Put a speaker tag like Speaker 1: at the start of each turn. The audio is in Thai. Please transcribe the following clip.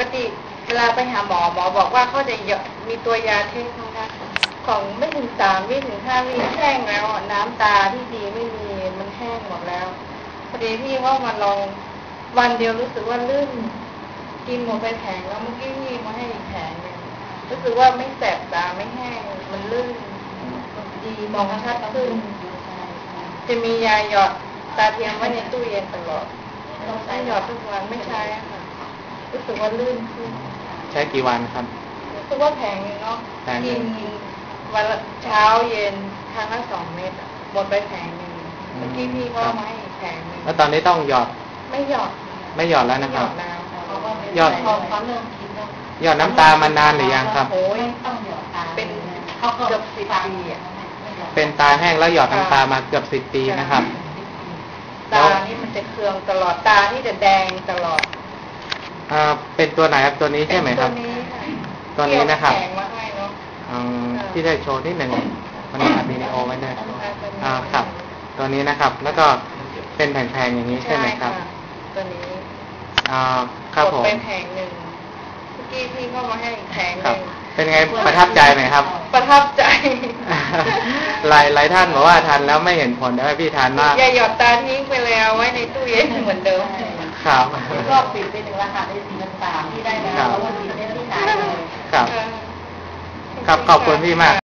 Speaker 1: กติเวลาไปหาหมอหมอบอกว่าเขาจะหยอดมีตัวยาเทคนะคะของไม่ถึงสามวิถึงห้าวิแห้งแล้วอะน้ำตาที่ดีไม่มีมันแห้งหมดแล้วพอดีพี่ว่ามาลองวันเดียวรู้สึกว่าลื่น กินหมดไปแผงแล้วเมื่อกี้พี่มาให้อีกแผงหนึงรู้สึกว่าไม่แสบตาไม่แห้งมันลื่น ดีมองชัดขึ้น จะมียาหยอดตาเทียมไว้ในตู้เย็นตลอดต้องใช้หยอดทุกวันไม่ใช้อะ รู้สึกว่าลื่นขึ้น
Speaker 2: ใช้กี่วันครับ
Speaker 1: รู้สึกว่าแพงเนาะ
Speaker 2: แพงหนึ่
Speaker 1: กิ
Speaker 2: ง
Speaker 1: นวันละเช้าเย็นครั้งละสองเม็ดอะหมดไปแพงหนึ่งเมื่อกี้พี่ก็เอามาให้อีกแพงหนึ่ง
Speaker 2: แล้วตอนนี้ต้องหยอด
Speaker 1: ไม่หยอด
Speaker 2: ไม่หยอดแล้ว
Speaker 1: ไม่
Speaker 2: นะ
Speaker 1: ห
Speaker 2: ค
Speaker 1: ย
Speaker 2: รั
Speaker 1: อบดแล้วค่ะเพราะว่าเป็น
Speaker 2: หยอด
Speaker 1: พอเขาเริ่มกินแล้ว
Speaker 2: หยอดน้ำตามานานหรือยังครับ
Speaker 1: โอ้ย
Speaker 3: ต้องหยอดตา
Speaker 1: เป็น
Speaker 3: เขาก็
Speaker 1: เกือบสิบปีอะ
Speaker 2: เป็นตาแห้งแล้วหยอดน้ำตามาเกือบสิบปีนะครับ
Speaker 1: ตานี่มันจะเคืองตลอดตานี่จะแดงตลอด
Speaker 2: อ่าเป็นตัวไหนครับตัวนี้ใช่ไหมครับ
Speaker 1: เป็นตัวนี้ค่ะ
Speaker 2: ตัวนี้นะครับ
Speaker 1: เกี่ยวแข็งมาให้เนาะ
Speaker 2: อืมที่ได้โชว์นิดหนึ่งมันมีอัดวิดีโอไว้ด้วยอ่าครับ ตัวนี้นะครับ แล้วก็เป็นแผงๆอย่างนี้ใช่ไหมครับะ
Speaker 1: ตัวนี้
Speaker 2: อ่าครับ
Speaker 1: ก
Speaker 2: ผ
Speaker 1: ด
Speaker 2: ม
Speaker 1: ไปแผงหนึ่งเมื่อกี้พี่เข้ามาให้อีกแผงห
Speaker 2: ครั
Speaker 1: นึ่
Speaker 2: บ
Speaker 1: ง
Speaker 2: เป็นไงประทับใจไหมครับ
Speaker 1: ประทับใจ
Speaker 2: หลายหลายท่านบอกว่าทานแล้วไม่เห็นผลแต่ว่าพี่ทานมาก
Speaker 1: อย่าหยอดตาทิ้งไปเลยเอาไว้
Speaker 2: ครับ
Speaker 3: ก็ปิดไปถึงราคาได้สี่พันสามที่ได้แล้วเพราะว่าสี่เม็ดที่ขายเลย
Speaker 2: ครับ
Speaker 1: เออ
Speaker 2: ครับ ขอบคุณพี่มาก